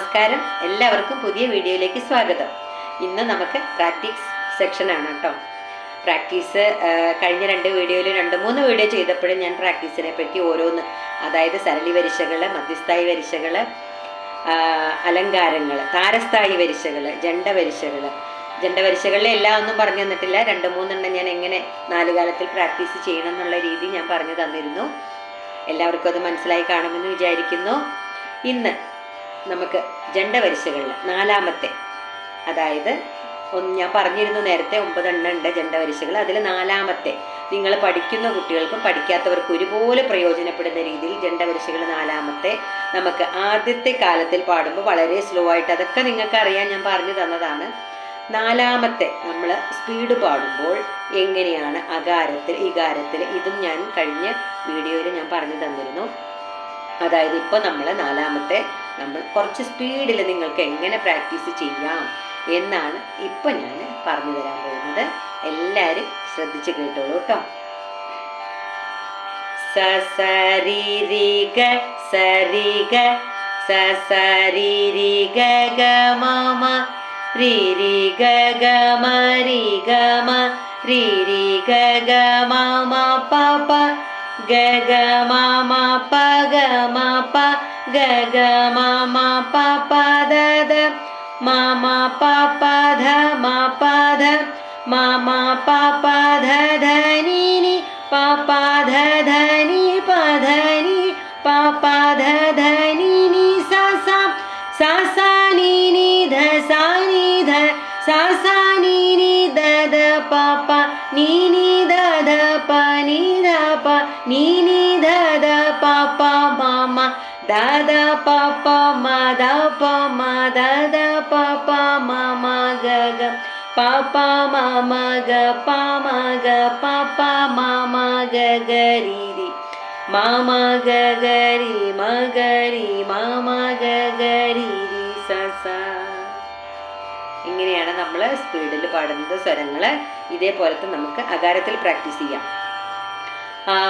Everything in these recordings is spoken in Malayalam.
നമസ്കാരം. എല്ലാവർക്കും പുതിയ വീഡിയോയിലേക്ക് സ്വാഗതം. ഇന്ന് നമുക്ക് പ്രാക്ടീസ് സെക്ഷൻ ആണ് കേട്ടോ. പ്രാക്ടീസ് കഴിഞ്ഞ രണ്ട് വീഡിയോയിൽ രണ്ട് മൂന്ന് വീഡിയോ ചെയ്തപ്പോഴും ഞാൻ പ്രാക്ടീസിനെ പറ്റി ഓരോന്ന് അതായത് സരളി വരിശകൾ മധ്യസ്ഥായി വരിശകൾ അലങ്കാരങ്ങൾ താരസ്ഥായി വരിശകൾ ജണ്ട വരിശകൾ ജണ്ട വരിശകളിലെ എല്ലാം ഒന്നും പറഞ്ഞു തന്നിട്ടില്ല. രണ്ട് മൂന്നെണ്ണം ഞാൻ എങ്ങനെ നാലുകാലത്തിൽ പ്രാക്ടീസ് ചെയ്യണം എന്നുള്ള രീതി ഞാൻ പറഞ്ഞു തന്നിരുന്നു. എല്ലാവർക്കും അത് മനസ്സിലായി കാണുമെന്ന് വിചാരിക്കുന്നു. ഇന്ന് നമുക്ക് ജണ്ടവരിശകളിൽ നാലാമത്തെ. അതായത് ഒന്ന് ഞാൻ പറഞ്ഞിരുന്നു നേരത്തെ ഒമ്പതെണ്ണം ഉണ്ട് ജണ്ടവരിശകൾ അതിൽ നാലാമത്തെ നിങ്ങൾ പഠിക്കുന്ന കുട്ടികൾക്കും പഠിക്കാത്തവർക്കും ഒരുപോലെ പ്രയോജനപ്പെടുന്ന രീതിയിൽ ജണ്ടവരിശകൾ നാലാമത്തെ നമുക്ക് ആദ്യത്തെ കാലത്തിൽ പാടുമ്പോൾ വളരെ സ്ലോ ആയിട്ട് അതൊക്കെ നിങ്ങൾക്ക് അറിയാൻ ഞാൻ പറഞ്ഞു തന്നതാണ്. നാലാമത്തെ നമ്മൾ സ്പീഡ് പാടുമ്പോൾ എങ്ങനെയാണ് അകാരത്തിൽ ഇകാരത്തിൽ ഇതും ഞാൻ കഴിഞ്ഞ വീഡിയോയിൽ ഞാൻ പറഞ്ഞു തന്നിരുന്നു. അതായത് ഇപ്പോൾ നമ്മൾ നാലാമത്തെ നമ്മൾ കുറച്ച് സ്പീഡിൽ നിങ്ങൾക്ക് എങ്ങനെ പ്രാക്ടീസ് ചെയ്യാം എന്നാണ് ഇപ്പം ഞാൻ പറഞ്ഞു തരാൻ പോകുന്നത്. എല്ലാവരും ശ്രദ്ധിച്ച് കേട്ടോളൂ കേട്ടോ സ സരിക സസരിരിക ഗമ പപ ഗഗ മമ പഗ മപ ഗഗ മമ പപ ദദ മമ പപ ധ മപ ധ മമ പപ ധ ധനി പപ ധ ധനി പധനി പപ ധ ധനി നി സ സ സ സ നി നി ധ സ നി ധ സ സ നി നി ധ ധ പപ നി നി ധ ധ പ നി നി നി ധ ധ പപ മമ ധ ധ പപ മ ധ പ മ ധ ധ പപ മമ ഗ ഗ പപ മമ ഗ പാമ ഗ പാപ്പ മാമ ഗ ഗ രി രി മമ ഗ ഗ രി മ ഗ രി മമ ഗ ഗ രി രി സ സ. ഇങ്ങനെയാണ് നമ്മൾ സ്പീഡിൽ പാടുന്നത് സ്വരങ്ങൾ ഇതേപോലത്തെ നമുക്ക് അകാരത്തിൽ പ്രാക്ടീസ് ചെയ്യാം. า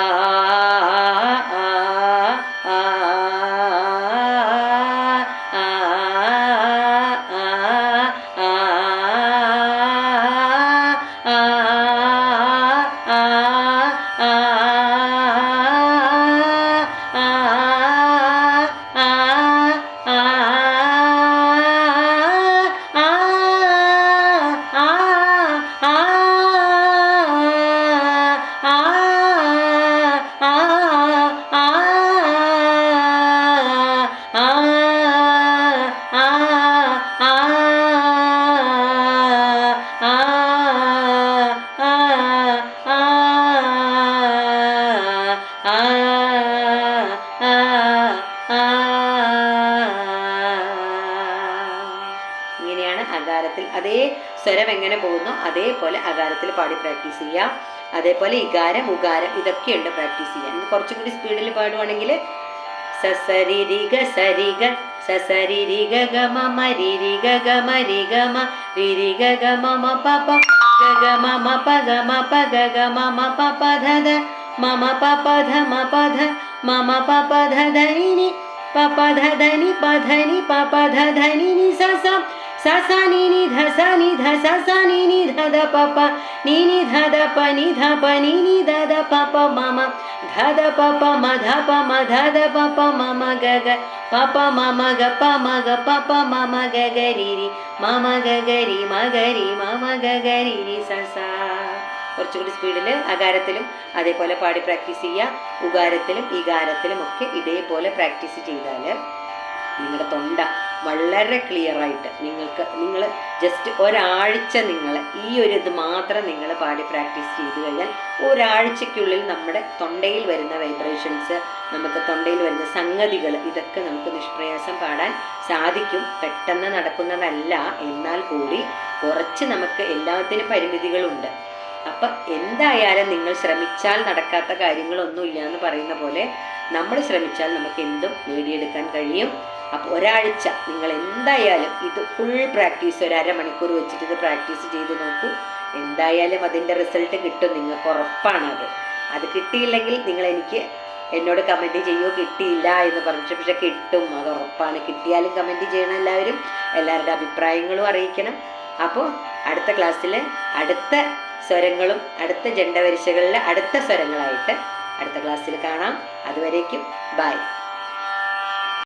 ഇങ്ങനെയാണ് അകാരത്തിൽ അതേ സ്വരം എങ്ങനെ പോകുന്നു? അതേപോലെ അകാരത്തിൽ പാടി പ്രാക്ടീസ് ചെയ്യാം. അതേപോലെ ഇകാരം ഉകാരം ഇതൊക്കെയുണ്ട് പ്രാക്ടീസ് ചെയ്യാൻ. കുറച്ചും കൂടി സ്പീഡിൽ പാടുവാണെങ്കിൽ സസരിരിഗ സരിഗ സസരിരിഗ ഗമ മരിരിഗ ഗമ രിഗമ റിരിഗ ഗമ മ പപ ഗഗ മമ പഗ മ പഗ ഗമ മ പപ ധ ധ മമ പപ ധ മ പധ മമ പപ ധ ധനി പപ ധ ധനി ധ ധനി നി സ സ സ സ നി നി ധ സ നി ധ സ സ നി നി ധ ധ പ പ നി നി ധ ധ പ നി ധ പ നി നി ധ ധ പ പ മ മ ധ ധ പ പ മ ധ പ മ ധ ധ പ പ മ മ ഗ ഗ പ പ മ മ ഗ പ മ ഗ പ പ മ മ ഗ ഗ രി രി മ മ ഗ ഗ രി മ ഗ രി മ മ ഗ ഗ രി രി സ സ കുറച്ചുകൂടി സ്പീഡിൽ അകാരത്തിലും അതേപോലെ പാടി പ്രാക്ടീസ് ചെയ്യുക. ഉകാരത്തിലും ഇകാരത്തിലും ഒക്കെ ഇതേപോലെ പ്രാക്ടീസ് ചെയ്താൽ നിങ്ങളുടെ തൊണ്ട വളരെ ക്ലിയർ ആയിട്ട് നിങ്ങൾക്ക് നിങ്ങൾ ജസ്റ്റ് ഒരാഴ്ച നിങ്ങൾ ഈ ഒരു ഇത് മാത്രം നിങ്ങൾ പാടി പ്രാക്ടീസ് ചെയ്ത് കഴിഞ്ഞാൽ ഒരാഴ്ചയ്ക്കുള്ളിൽ നമ്മുടെ തൊണ്ടയിൽ വരുന്ന വൈബ്രേഷൻസ് നമുക്ക് തൊണ്ടയിൽ വരുന്ന സംഗതികൾ ഇതൊക്കെ നമുക്ക് നിഷ്പ്രയാസം പാടാൻ സാധിക്കും. പെട്ടെന്ന് നടക്കുന്നതല്ല എന്നാൽ കൂടി കുറച്ച് നമുക്ക് എല്ലാത്തിനും പരിമിതികളുണ്ട്. അപ്പം എന്തായാലും നിങ്ങൾ ശ്രമിച്ചാൽ നടക്കാത്ത കാര്യങ്ങളൊന്നുമില്ല എന്ന് പറയുന്ന പോലെ നമ്മൾ ശ്രമിച്ചാൽ നമുക്ക് എന്തും നേടിയെടുക്കാൻ കഴിയും. അപ്പോൾ ഒരാഴ്ച നിങ്ങൾ എന്തായാലും ഇത് ഫുൾ പ്രാക്ടീസ് ഒരു അരമണിക്കൂർ വെച്ചിട്ട് ഇത് പ്രാക്ടീസ് ചെയ്ത് നോക്കൂ. എന്തായാലും അതിന്റെ റിസൾട്ട് കിട്ടും നിങ്ങൾക്ക് ഉറപ്പാണ് അത് അത് കിട്ടിയില്ലെങ്കിൽ നിങ്ങൾ എനിക്ക് എന്നോട് കമന്റ് ചെയ്യുമോ കിട്ടിയില്ല എന്ന് പറഞ്ഞിട്ട് പക്ഷെ കിട്ടും. അത് ഉറപ്പാണ്. കിട്ടിയാലും കമന്റ് ചെയ്യണം എല്ലാവരും. എല്ലാവരുടെ അഭിപ്രായങ്ങളും അറിയിക്കണം. അപ്പോൾ അടുത്ത ക്ലാസ്സിൽ അടുത്ത സ്വരങ്ങളും അടുത്ത ജണ്ടവരിശകളിലെ അടുത്ത സ്വരങ്ങളായിട്ട് അടുത്ത ക്ലാസ്സിൽ കാണാം. അതുവരേക്കും ബൈ